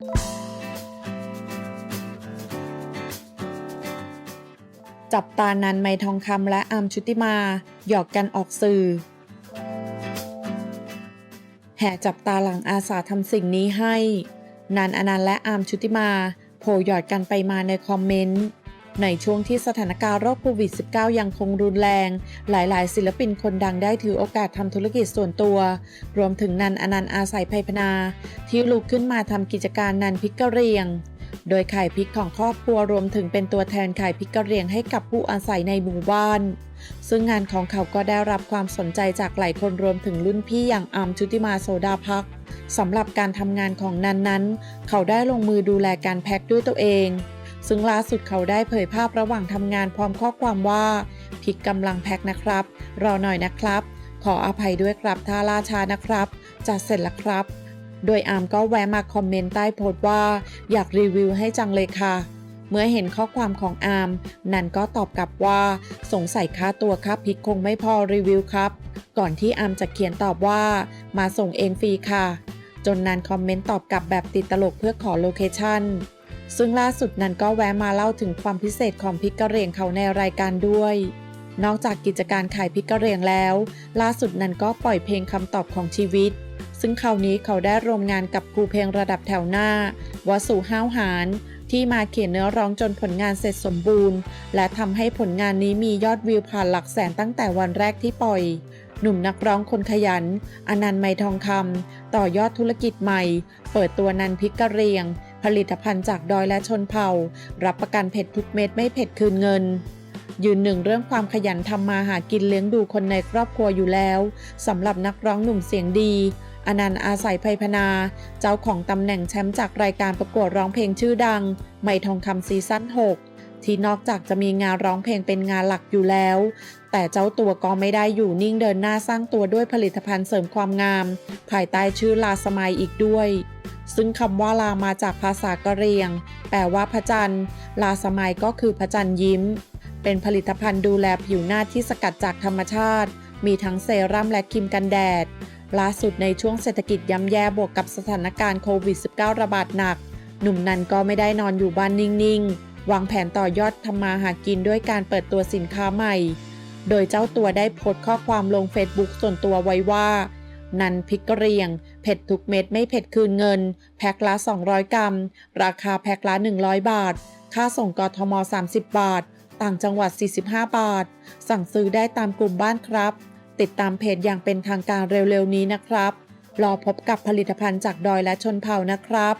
จับตานันไมทองคำและอามชุติมา หยอกกันออกสื่อ แห่จับตาหลังอาสาทำสิ่งนี้ให้ นันอนันต์และอามชุติมา โผล่หยอดกันไปมาในคอมเมนต์ ในช่วงที่สถานการณ์โรคโควิด -19 ยังคงรุนแรง หลาย ๆ ศิลปินคนดังได้ถือโอกาสทำธุรกิจส่วนตัว รวมถึงนันอนันต์อาศัยไพพนา ที่ลุกขึ้นมาทำกิจการนันพริกกะเรียง โดยขายพริกของครอบครัวรวมถึงเป็นตัวแทนขายพริกกะเรียงให้กับผู้อาศัยในหมู่บ้าน ซึ่งงานของเขาก็ได้รับความสนใจจากหลายคนรวมถึงรุ่นพี่อย่างอัมชุติมาโซดาพักสำหรับการทำงานของนันนั้น เขาได้ลงมือดูแลการแพ็คด้วยตัวเอง ซึ่งล่าสุดเขาได้เผยภาพระหว่างทำงานพร้อมข้อความว่าพิกกำลังแพ็คนะครับ รอหน่อยนะครับ ขออภัยด้วยครับถ้าล่าช้านะครับจะเสร็จแล้วครับ โดยอาร์มก็แวะมาคอมเมนต์ใต้โพสต์ว่า อยากรีวิวให้จังเลยค่ะ เมื่อเห็นข้อความของอาร์มนันก็ตอบกลับว่า สงสัยค่าตัวครับพิกคงไม่พอรีวิวครับ ก่อนที่อาร์มจะเขียนตอบว่า มาส่งเองฟรีค่ะ จนนันคอมเมนต์ตอบกลับแบบติดตลกเพื่อขอโลเคชั่น ซึ่งล่าสุดนันก็แวะมาเล่าถึงความพิเศษของพริกกะเหรี่ยงเขาในรายการด้วย นอกจากกิจการขายพริกกะเหรี่ยงแล้ว ล่าสุดนันก็ปล่อยเพลงคำตอบของชีวิต ซึ่งคราวนี้เขาได้ร่วมงานกับครูเพลงระดับแถวหน้าวสุห้าวหารที่มาเขียนเนื้อร้องจนผลงานเสร็จสมบูรณ์ และทำให้ผลงานนี้มียอดวิวผ่านหลักแสนตั้งแต่วันแรกที่ปล่อย หนุ่มนักร้องคนขยัน อนันต์ไมทองคำต่อยอดธุรกิจใหม่ เปิดตัวนันพิกกะเรียง ผลิตภัณฑ์จากดอยและชนเผ่า รับประกันเผ็ดทุกเม็ดไม่เผ็ดคืนเงิน ยืนหนึ่งเรื่องความขยันทำมาหากินเลี้ยงดูคนในครอบครัวอยู่แล้วสำหรับนักร้องหนุ่มเสียงดีอนันต์อาศัยไพพนา เจ้าของตำแหน่งแชมป์จากรายการประกวดร้องเพลงชื่อดัง ไม่ทองคำซีซั่น 6 ที่นอกจากจะมีงานร้องเพลงเป็นงานหลักอยู่แล้ว แต่เจ้าตัวก็ไม่ได้อยู่นิ่งเดินหน้าสร้างตัวด้วยผลิตภัณฑ์เสริมความงาม ภายใต้ชื่อลาสมัยอีกด้วย ซึ่งคำว่าลามาจากภาษากะเหรี่ยง แปลว่าพระจันทร์ ลาสมัยก็คือพระจันทร์ยิ้ม เป็นผลิตภัณฑ์ดูแลผิวหน้าที่สกัดจากธรรมชาติ มีทั้งเซรั่มและครีมกันแดด ล่าสุดในช่วงเศรษฐกิจย่ำแย่บวกกับสถานการณ์โควิด -19 ระบาดหนัก หนุ่มนันก็ไม่ได้นอนอยู่บ้านนิ่งๆ วางแผนต่อยอดทำมาหากินด้วยการเปิดตัวสินค้าใหม่ โดยเจ้าตัวได้โพสต์ข้อความลงเฟซบุ๊กส่วนตัวไว้ว่า นันพริกกะเรียง เผ็ดทุกเม็ดไม่เผ็ดคืนเงิน แพ็คละ 200 กรัม ราคาแพ็คละ 100 บาท ค่าส่งกทม 30 บาท ต่างจังหวัด 45 บาท สั่งซื้อได้ตามกลุ่มบ้านครับ ติดตามเพจอย่างเป็นทางการเร็วๆนี้นะครับ รอพบกับผลิตภัณฑ์จากดอยและชนเผ่านะครับ